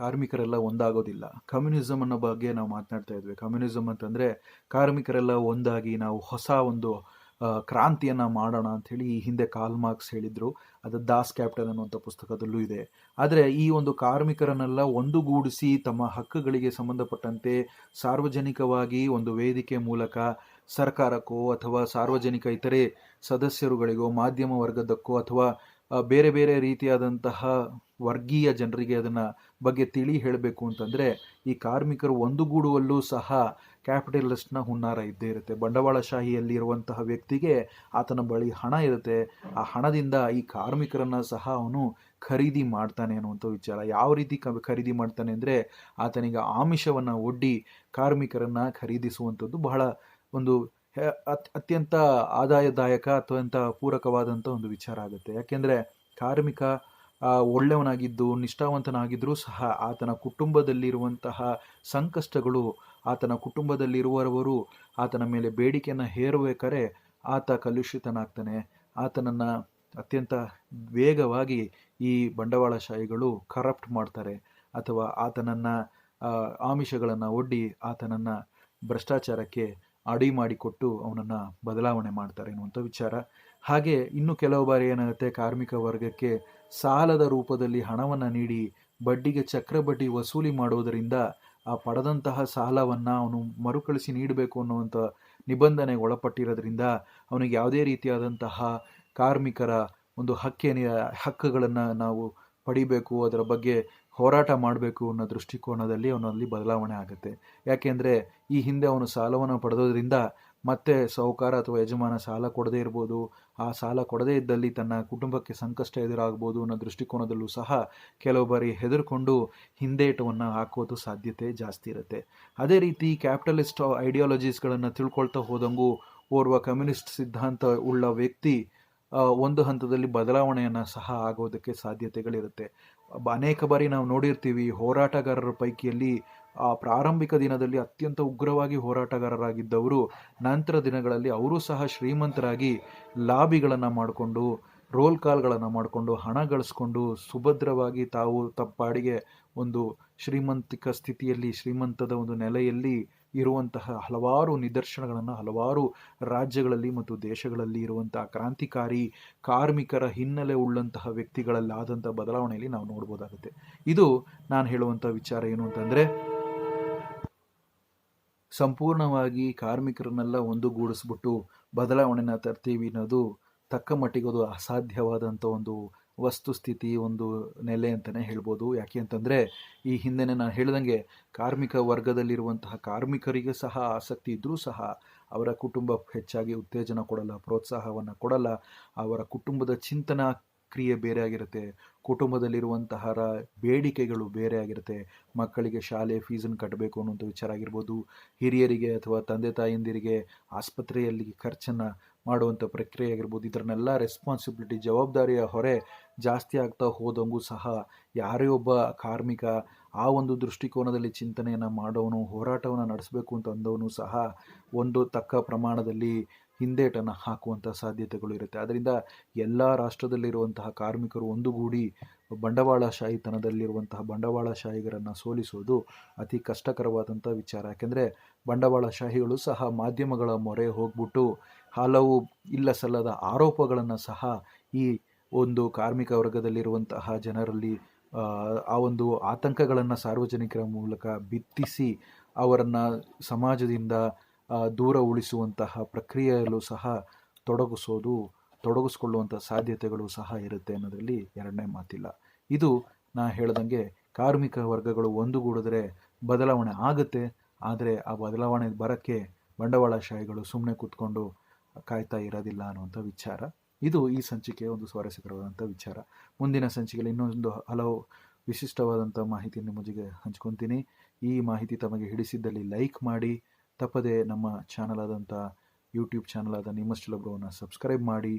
ಕಾರ್ಮಿಕರೆಲ್ಲ ಒಂದಾಗೋದಿಲ್ಲ. Communism ಅನ್ನೋ ಬಗ್ಗೆ ನಾವು ಮಾತನಾಡ್ತಾ ಇದ್ವಿ. ಕಮ್ಯುನಿಸಮ್ ಅಂತಂದರೆ ಕಾರ್ಮಿಕರೆಲ್ಲ ಒಂದಾಗಿ ನಾವು ಹೊಸ ಒಂದು ಕ್ರಾಂತಿಯನ್ನು ಮಾಡೋಣ ಅಂಥೇಳಿ ಈ ಹಿಂದೆ ಕಾಲ್ ಮಾರ್ಕ್ಸ್ ಹೇಳಿದ್ರು. ಅದು ದಾಸ್ ಕ್ಯಾಪಿಟಲ್ ಅನ್ನುವಂಥ ಪುಸ್ತಕದಲ್ಲೂ ಇದೆ. ಆದರೆ ಈ ಒಂದು ಕಾರ್ಮಿಕರನ್ನೆಲ್ಲ ಒಂದುಗೂಡಿಸಿ ತಮ್ಮ ಹಕ್ಕುಗಳಿಗೆ ಸಂಬಂಧಪಟ್ಟಂತೆ ಸಾರ್ವಜನಿಕವಾಗಿ ಒಂದು ವೇದಿಕೆ ಮೂಲಕ ಸರ್ಕಾರಕ್ಕೋ ಅಥವಾ ಸಾರ್ವಜನಿಕ ಇತರೆ ಸದಸ್ಯರುಗಳಿಗೋ, ಮಾಧ್ಯಮ ವರ್ಗದಕ್ಕೋ ಅಥವಾ ಬೇರೆ ಬೇರೆ ರೀತಿಯಾದಂತಹ ವರ್ಗೀಯ ಜನರಿಗೆ ಅದನ್ನ ಬಗ್ಗೆ ತಿಳಿ ಹೇಳಬೇಕು ಅಂತಂದ್ರೆ, ಈ ಕಾರ್ಮಿಕರು ಒಂದುಗೂಡುವಲ್ಲೂ ಸಹ ಕ್ಯಾಪಿಟಲಿಸ್ಟ್ನ ಹುನ್ನಾರ ಇದ್ದೇ ಇರುತ್ತೆ. ಬಂಡವಾಳಶಾಹಿಯಲ್ಲಿ ಇರುವಂತಹ ವ್ಯಕ್ತಿಗೆ ಆತನ ಬಳಿ ಹಣ ಇರುತ್ತೆ. ಆ ಹಣದಿಂದ ಈ ಕಾರ್ಮಿಕರನ್ನ ಸಹ ಅವನು ಖರೀದಿ ಮಾಡ್ತಾನೆ ಅನ್ನುವಂಥ ವಿಚಾರ. ಯಾವ ರೀತಿ ಕ- ಖರೀದಿ ಮಾಡ್ತಾನೆ ಅಂದರೆ, ಆತನಿಗೆ ಆಮಿಷವನ್ನ ಒಡ್ಡಿ ಕಾರ್ಮಿಕರನ್ನ ಖರೀದಿಸುವಂಥದ್ದು ಬಹಳ ಒಂದು ಅತ್ಯಂತ ಆದಾಯದಾಯಕ ಅತ್ಯಂತ ಪೂರಕವಾದಂಥ ಒಂದು ವಿಚಾರ ಆಗುತ್ತೆ. ಯಾಕೆಂದರೆ ಕಾರ್ಮಿಕ ಒಳ್ಳೆಯವನಾಗಿದ್ದು ನಿಷ್ಠಾವಂತನಾಗಿದ್ದರೂ ಸಹ ಆತನ ಕುಟುಂಬದಲ್ಲಿರುವಂತಹ ಸಂಕಷ್ಟಗಳು, ಆತನ ಕುಟುಂಬದಲ್ಲಿರುವವರು ಆತನ ಮೇಲೆ ಬೇಡಿಕೆಯನ್ನು ಹೇರಬೇಕಾದ್ರೆ ಆತ ಕಲುಷಿತನಾಗ್ತಾನೆ. ಆತನನ್ನು ಅತ್ಯಂತ ವೇಗವಾಗಿ ಈ ಬಂಡವಾಳಶಾಹಿಗಳು ಕರಪ್ಟ್ ಮಾಡ್ತಾರೆ. ಅಥವಾ ಆತನನ್ನು ಆಮಿಷಗಳನ್ನ ಒಡ್ಡಿ ಆತನನ್ನ ಭ್ರಷ್ಟಾಚಾರಕ್ಕೆ ಅಡಿ ಮಾಡಿಕೊಟ್ಟು ಅವನನ್ನು ಬದಲಾವಣೆ ಮಾಡ್ತಾರೆ ಅನ್ನುವಂಥ ವಿಚಾರ. ಹಾಗೆ ಇನ್ನು ಕೆಲವು ಬಾರಿ ಏನಾಗುತ್ತೆ, ಕಾರ್ಮಿಕ ವರ್ಗಕ್ಕೆ ಸಾಲದ ರೂಪದಲ್ಲಿ ಹಣವನ್ನು ನೀಡಿ ಬಡ್ಡಿಗೆ ಚಕ್ರ ಬಡ್ಡಿ ವಸೂಲಿ ಮಾಡುವುದರಿಂದ ಆ ಪಡೆದಂತಹ ಸಾಲವನ್ನು ಅವನು ಮರುಕಳಿಸಿ ನೀಡಬೇಕು ಅನ್ನುವಂಥ ನಿಬಂಧನೆಗೆ ಒಳಪಟ್ಟಿರೋದ್ರಿಂದ ಅವನಿಗೆ ಯಾವುದೇ ರೀತಿಯಾದಂತಹ ಕಾರ್ಮಿಕರ ಒಂದು ಹಕ್ಕೇನೆಯ ಹಕ್ಕುಗಳನ್ನು ನಾವು ಪಡಿಬೇಕು, ಅದರ ಬಗ್ಗೆ ಹೋರಾಟ ಮಾಡಬೇಕು ಅನ್ನೋ ದೃಷ್ಟಿಕೋನದಲ್ಲಿ ಅವನಲ್ಲಿ ಬದಲಾವಣೆ ಆಗುತ್ತೆ. ಯಾಕೆಂದರೆ ಈ ಹಿಂದೆ ಅವನು ಸಾಲವನ್ನು ಪಡೆದೋದ್ರಿಂದ ಮತ್ತೆ ಸಾಹುಕಾರ ಅಥವಾ ಯಜಮಾನ ಸಾಲ ಕೊಡದೇ ಇರ್ಬೋದು, ಆ ಸಾಲ ಕೊಡದೇ ಇದ್ದಲ್ಲಿ ತನ್ನ ಕುಟುಂಬಕ್ಕೆ ಸಂಕಷ್ಟ ಎದುರಾಗ್ಬೋದು ಅನ್ನೋ ದೃಷ್ಟಿಕೋನದಲ್ಲೂ ಸಹ ಕೆಲವು ಬಾರಿ ಹೆದರ್ಕೊಂಡು ಹಿಂದೇಟವನ್ನು ಹಾಕೋದು ಸಾಧ್ಯತೆ ಜಾಸ್ತಿ ಇರುತ್ತೆ. ಅದೇ ರೀತಿ ಕ್ಯಾಪಿಟಲಿಸ್ಟ್ ಐಡಿಯಾಲಜೀಸ್ಗಳನ್ನು ತಿಳ್ಕೊಳ್ತಾ ಹೋದಂಗೂ ಓರ್ವ ಕಮ್ಯುನಿಸ್ಟ್ ಸಿದ್ಧಾಂತ ಉಳ್ಳ ವ್ಯಕ್ತಿ ಒಂದು ಹಂತದಲ್ಲಿ ಬದಲಾವಣೆಯನ್ನು ಸಹ ಆಗೋದಕ್ಕೆ ಸಾಧ್ಯತೆಗಳಿರುತ್ತೆ. ಅನೇಕ ಬಾರಿ ನಾವು ನೋಡಿರ್ತೀವಿ ಹೋರಾಟಗಾರರ ಪೈಕಿಯಲ್ಲಿ, ಆ ಪ್ರಾರಂಭಿಕ ದಿನದಲ್ಲಿ ಅತ್ಯಂತ ಉಗ್ರವಾಗಿ ಹೋರಾಟಗಾರರಾಗಿದ್ದವರು. ನಂತರ ದಿನಗಳಲ್ಲಿ ಅವರು ಸಹ ಶ್ರೀಮಂತರಾಗಿ ಲಾಬಿಗಳನ್ನು ಮಾಡಿಕೊಂಡು, ರೋಲ್ ಕಾಲ್ಗಳನ್ನು ಮಾಡಿಕೊಂಡು, ಹಣ ಗಳಿಸ್ಕೊಂಡು, ಸುಭದ್ರವಾಗಿ ತಾವು ತಪ್ಪಾಡಿಗೆ ಒಂದು ಶ್ರೀಮಂತಿಕ ಸ್ಥಿತಿಯಲ್ಲಿ, ಶ್ರೀಮಂತದ ಒಂದು ನೆಲೆಯಲ್ಲಿ ಇರುವಂತಹ ಹಲವಾರು ನಿದರ್ಶನಗಳನ್ನು ಹಲವಾರು ರಾಜ್ಯಗಳಲ್ಲಿ ಮತ್ತು ದೇಶಗಳಲ್ಲಿ ಇರುವಂತಹ ಕ್ರಾಂತಿಕಾರಿ ಕಾರ್ಮಿಕರ ಹಿನ್ನೆಲೆ ಉಳ್ಳಂತಹ ವ್ಯಕ್ತಿಗಳಲ್ಲಿ ಆದಂಥ ಬದಲಾವಣೆಯಲ್ಲಿ ನಾವು ನೋಡ್ಬೋದಾಗುತ್ತೆ. ಇದು ನಾನು ಹೇಳುವಂಥ ವಿಚಾರ ಏನು ಅಂತಂದರೆ, ಸಂಪೂರ್ಣವಾಗಿ ಕಾರ್ಮಿಕರನ್ನೆಲ್ಲ ಒಂದುಗೂಡಿಸ್ಬಿಟ್ಟು ಬದಲಾವಣೆನ ತರ್ತೀವಿ ಅನ್ನೋದು ತಕ್ಕ ಮಟ್ಟಿಗೆ ಅದು ಅಸಾಧ್ಯವಾದಂಥ ಒಂದು ವಸ್ತುಸ್ಥಿತಿ, ಒಂದು ನೆಲೆ ಅಂತಲೇ ಹೇಳ್ಬೋದು. ಯಾಕೆ ಅಂತಂದರೆ, ಈ ಹಿಂದೆನೇ ನಾನು ಹೇಳ್ದಂಗೆ ಕಾರ್ಮಿಕ ವರ್ಗದಲ್ಲಿರುವಂತಹ ಕಾರ್ಮಿಕರಿಗೆ ಸಹ ಆಸಕ್ತಿ ಇದ್ದರೂ ಸಹ ಅವರ ಕುಟುಂಬ ಹೆಚ್ಚಾಗಿ ಉತ್ತೇಜನ ಕೊಡಲ್ಲ, ಪ್ರೋತ್ಸಾಹವನ್ನು ಕೊಡಲ್ಲ. ಅವರ ಕುಟುಂಬದ ಚಿಂತನಾ ಕ್ರಿಯೆ ಬೇರೆ ಆಗಿರುತ್ತೆ. ಕುಟುಂಬದಲ್ಲಿರುವಂತಹ ಬೇಡಿಕೆಗಳು ಬೇರೆ ಆಗಿರುತ್ತೆ. ಮಕ್ಕಳಿಗೆ ಶಾಲೆ ಫೀಸನ್ನು ಕಟ್ಟಬೇಕು ಅನ್ನೋಂಥ ವಿಚಾರ ಆಗಿರ್ಬೋದು. ಹಿರಿಯರಿಗೆ ಅಥವಾ ತಂದೆ ತಾಯಂದಿರಿಗೆ ಆಸ್ಪತ್ರೆಯಲ್ಲಿ ಖರ್ಚನ್ನು ಮಾಡುವಂಥ ಪ್ರಕ್ರಿಯೆ ಆಗಿರ್ಬೋದು. ಇದರನ್ನೆಲ್ಲ ರೆಸ್ಪಾನ್ಸಿಬಿಲಿಟಿ ಜವಾಬ್ದಾರಿಯ ಹೊರೆ ಜಾಸ್ತಿ ಆಗ್ತಾ ಹೋದಂಗೂ ಸಹ ಯಾರೇ ಒಬ್ಬ ಕಾರ್ಮಿಕ ಆ ಒಂದು ದೃಷ್ಟಿಕೋನದಲ್ಲಿ ಚಿಂತನೆಯನ್ನು ಮಾಡೋನು ಹೋರಾಟವನ್ನು ನಡೆಸಬೇಕು ಅಂತ ಅಂದವನು ಸಹ ಒಂದು ತಕ್ಕ ಪ್ರಮಾಣದಲ್ಲಿ ಹಿಂದೇಟನ್ನು ಹಾಕುವಂಥ ಸಾಧ್ಯತೆಗಳು ಇರುತ್ತೆ. ಅದರಿಂದ ಎಲ್ಲ ರಾಷ್ಟ್ರದಲ್ಲಿರುವಂತಹ ಕಾರ್ಮಿಕರು ಒಂದುಗೂಡಿ ಬಂಡವಾಳಶಾಹಿತನದಲ್ಲಿರುವಂತಹ ಬಂಡವಾಳಶಾಹಿಗರನ್ನು ಸೋಲಿಸುವುದು ಅತಿ ಕಷ್ಟಕರವಾದಂಥ ವಿಚಾರ. ಯಾಕೆಂದರೆ ಬಂಡವಾಳಶಾಹಿಗಳು ಸಹ ಮಾಧ್ಯಮಗಳ ಮೊರೆ ಹೋಗ್ಬಿಟ್ಟು ಹಲವು ಇಲ್ಲ ಸಲ್ಲದ ಆರೋಪಗಳನ್ನು ಸಹ ಈ ಒಂದು ಕಾರ್ಮಿಕ ವರ್ಗದಲ್ಲಿರುವಂತಹ ಜನರಲ್ಲಿ ಆ, ಒಂದು ಆತಂಕಗಳನ್ನು ಸಾರ್ವಜನಿಕರ ಮೂಲಕ ಬಿತ್ತಿಸಿ ಅವರನ್ನು ಸಮಾಜದಿಂದ ದೂರ ಉಳಿಸುವಂತಹ ಪ್ರಕ್ರಿಯೆಯಲ್ಲೂ ಸಹ ತೊಡಗಿಸೋದು ತೊಡಗಿಸ್ಕೊಳ್ಳುವಂಥ ಸಾಧ್ಯತೆಗಳು ಸಹ ಇರುತ್ತೆ ಅನ್ನೋದರಲ್ಲಿ ಎರಡನೇ ಮಾತಿಲ್ಲ. ಇದು ನಾ ಹೇಳ್ದಂಗೆ ಕಾರ್ಮಿಕ ವರ್ಗಗಳು ಒಂದುಗೂಡಿದ್ರೆ ಬದಲಾವಣೆ ಆಗುತ್ತೆ, ಆದರೆ ಆ ಬದಲಾವಣೆ ಬರೋಕ್ಕೆ ಬಂಡವಾಳಶಾಹಿಗಳು ಸುಮ್ಮನೆ ಕೂತ್ಕೊಂಡು ಕಾಯ್ತಾ ಇರೋದಿಲ್ಲ ಅನ್ನುವಂಥ ವಿಚಾರ. ಇದು ಈ ಸಂಚಿಕೆಯ ಒಂದು ಸ್ವಾರಸ್ಯಕರವಾದಂಥ ವಿಚಾರ. ಮುಂದಿನ ಸಂಚಿಕೆಯಲ್ಲಿ ಇನ್ನೊಂದು ಹಲವು ವಿಶಿಷ್ಟವಾದಂಥ ಮಾಹಿತಿ ನಿಮ್ಮೊಂದಿಗೆ ಹಂಚ್ಕೊತೀನಿ. ಈ ಮಾಹಿತಿ ತಮಗೆ ಹಿಡಿಸಿದ್ದಲ್ಲಿ ಲೈಕ್ ಮಾಡಿ ತಪ್ಪದೆ ನಮ್ಮ ಚಾನಲ್ ಆದಂಥ ಯೂಟ್ಯೂಬ್ ಚಾನಲ್ ಆದ ನಿಮ್ಮಷ್ಟಲಬ್ರವನ್ನು ಸಬ್ಸ್ಕ್ರೈಬ್ ಮಾಡಿ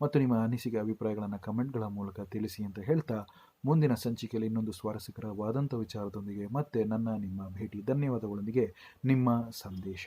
ಮತ್ತು ನಿಮ್ಮ ಅನಿಸಿಕೆ ಅಭಿಪ್ರಾಯಗಳನ್ನು ಕಮೆಂಟ್ಗಳ ಮೂಲಕ ತಿಳಿಸಿ ಅಂತ ಹೇಳ್ತಾ ಮುಂದಿನ ಸಂಚಿಕೆಯಲ್ಲಿ ಇನ್ನೊಂದು ಸ್ವಾರಸ್ಯಕರವಾದಂಥ ವಿಚಾರದೊಂದಿಗೆ ಮತ್ತೆ ನನ್ನ ನಿಮ್ಮ ಭೇಟಿ ಧನ್ಯವಾದಗಳೊಂದಿಗೆ ನಿಮ್ಮ ಸಂದೇಶ.